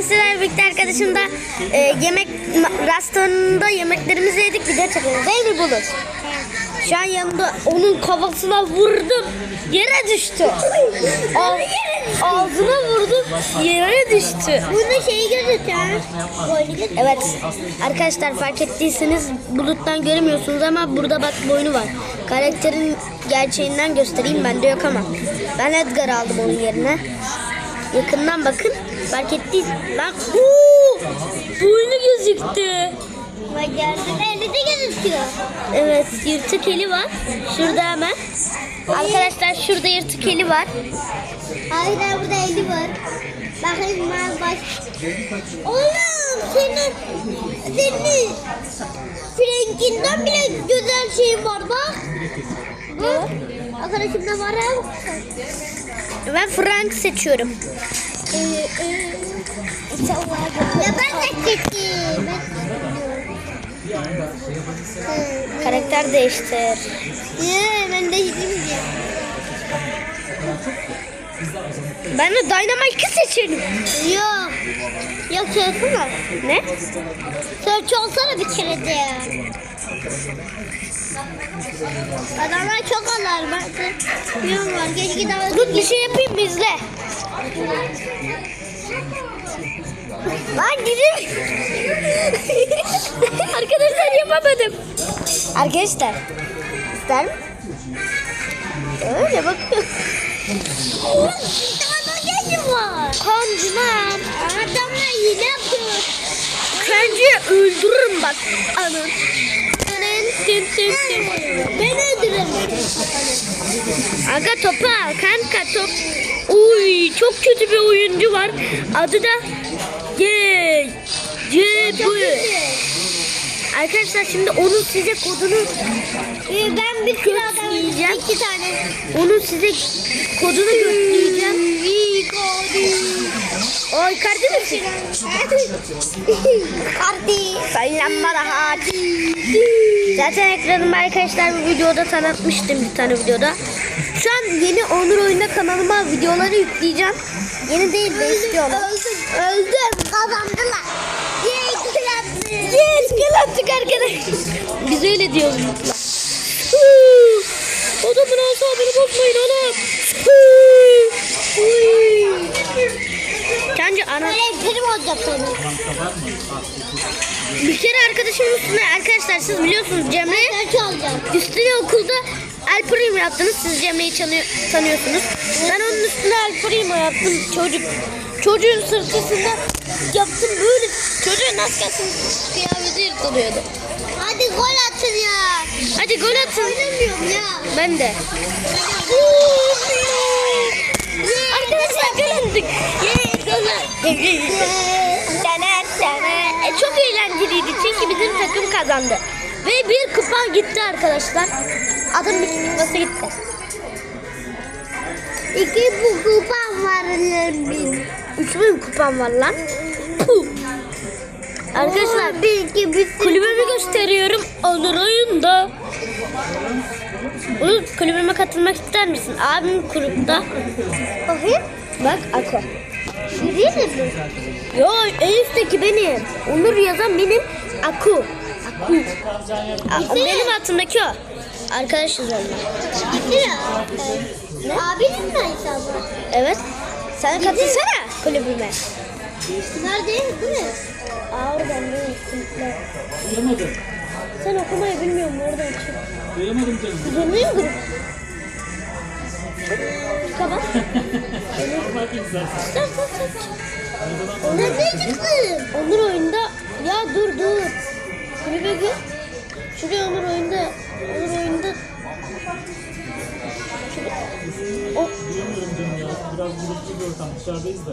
Sizlerle birlikte arkadaşım da e, yemek restoranında yemeklerimizi yedik video çekiyoruz. Değil mi Bulut? Şu an yanımda onun kafasına vurdum. Yere düştü. Al, ağzına vurdum. Yere düştü. Burada şeyi gözüküyor. Evet. Arkadaşlar fark ettiyseniz buluttan göremiyorsunuz ama burada bak boynu var. Karakterin gerçeğinden göstereyim bende yok ama. Ben Edgar aldım onun yerine. Yakından bakın. Fark ettiyseniz. Lan Uuu! boynu gözüktü. Bak gördün eli de gözüküyor. Evet yırtık eli var. Şurada hemen. Arkadaşlar şurada yırtık eli var. Hayır burada eli var. Bakayım ben baş. Oğlum senin senin Frank'inden bile güzel şey var bak. Bak. Arkadaşımda var ha. Ben Frank seçiyorum. Ee, e, Ya ben de. Ben Karakter değiştir. Ee, ben de çektim. Ben de Dynamite'ı seçerim. Yok. Yok şey var. Ne? Search olsana bir kere de ya. Adamlar çok alır. Ben de biliyorum var. Keşke daha Dur bir şey yapayım mı? izle. Lan gidin. Arkadaşlar yapamadım. Arkadaşlar. İster mi? Öyle bakıyorum. Adamlar genci var. Kancımam. Adamlar hile yapıyor. Kancıyı öldürürüm bak. Anın. Tın tın tın. Ben öldürürüm. Aga topu al kanka top. Uy çok kötü bir oyuncu var. Adı da Ye. Ye bu. Arkadaşlar şimdi onun size kodunu Ee, ben bir yiyeceğim. İki tane. onun size kodunu göstereceğim. Oy kardeşim. Kardi. Selam hadi. Zaten ekranımı arkadaşlar bu videoda tanıtmıştım bir tane videoda. Şu an yeni Onur Oyunda kanalıma videoları yükleyeceğim. Yeni değil de istiyorum. Öldüm. Öldüm. Kazandılar. Yey kılattı. Yes, gol attık arkadaşlar. Biz öyle diyoruz mutlu. Adamın asabını bozmayın oğlum. Kence ana Karakterim olacak senin. bir kere arkadaşımın üstüne arkadaşlar siz biliyorsunuz Cemre üstüne okulda El Primo yaptınız. Siz Cemre'yi tanı- tanıyorsunuz. Ben onun üstüne El Primo yaptım. Çocuk çocuğun sırtısında yaptım böyle çocuğun kalsın kıyafeti yırtılıyordu. Hadi gol gol atın. Oynamıyorum ya. Ben de. Arkadaşlar gol attık. Yay gol attık. Dene, dene. E, çok eğlenceliydi çünkü bizim takım kazandı. Ve bir kupa gitti arkadaşlar. Adın bir kupası gitti. İki bu kupam var benim. Üç bin kupam var lan. Puh. Arkadaşlar bir iki bir kulübümü gösteriyorum. Onur oyunda. Onur kulübüme katılmak ister misin? Abim kulüpte. Bakayım. Bak Ako. Değil mi Yo en üstteki benim. Onur yazan benim Aku. Aku. A- benim altındaki o. Arkadaşız onunla. bu? İki ya. Ne? Abinin mi hesabı? Evet. Sen katılsana kulübüme. Nerede? Değil mi? Aa oradan değil. kulüpler. Sen okumayı bilmiyorum oradan çık. Duyamadım canım. Düzenliyim grup. Kapat. Bakayım sen. Sen sen sen. Nerede çıktın? Onur oyunda. Ya dur dur. Kulübe gir. Şuraya Onur oyunda. Onur oyunda. O, Duyamıyorum canım ya. Biraz gürültü bir ortam. Dışarıdayız da.